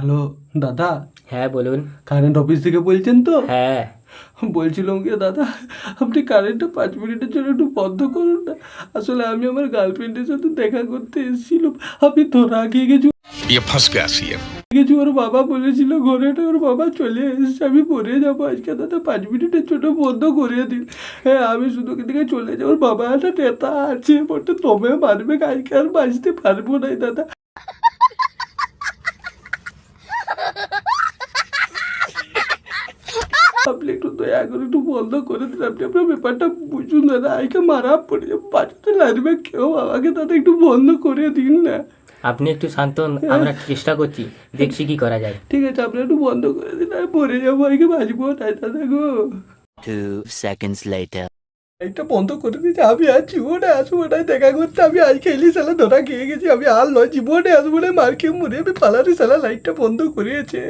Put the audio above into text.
Hello দাদা। হ্যাঁ বলুন। কারেন্ট অফিস থেকে বলছেন তো? হ্যাঁ। বলছিলাম কি দাদা আপনি কারেন্টটা পাঁচ মিনিটের জন্য একটু বন্ধ করুন না। আসলে আমি আমার গার্লফ্রেন্ডের সাথে দেখা করতে এসেছিলাম। আপনি তো রাগিয়ে গেছি। কিছু ওর বাবা বলেছিল ঘরেটা ওর বাবা চলে এসেছে আমি পরে যাব আজকে। দাদা পাঁচ মিনিটের জন্য বন্ধ করে দিন। হ্যাঁ আমি শুধু দিকে চলে যাব। ওর বাবা একটা নেতা আছে বলতে তবে মারবে আজকে আর বাঁচতে পারব না দাদা। আপনি একটু দয়া করে একটু বন্ধ করে দিন। আপনি আপনার ব্যাপারটা বুঝুন দাদা আজকে মারা পড়ে যাব বাঁচাতে লাগবে। কেউ আমাকে দাদা একটু বন্ধ করে দিন না। আপনি একটু শান্ত আমরা চেষ্টা করছি। দেখছি কি করা যায়। ঠিক আছে আপনি একটু বন্ধ করে দিন। আমি পড়ে যাব আজকে বাঁচবো। তাই দাদা গো Two seconds later. একটা বন্ধ করে দিয়েছে। আমি আর জীবনে আসব না। দেখা করতে আমি আজকে এলি সালা ধরা খেয়ে গেছি। আমি আর নয় জীবনে আসব না মার খেয়ে মরে আমি পালারি সালা লাইটটা বন্ধ করিয়েছে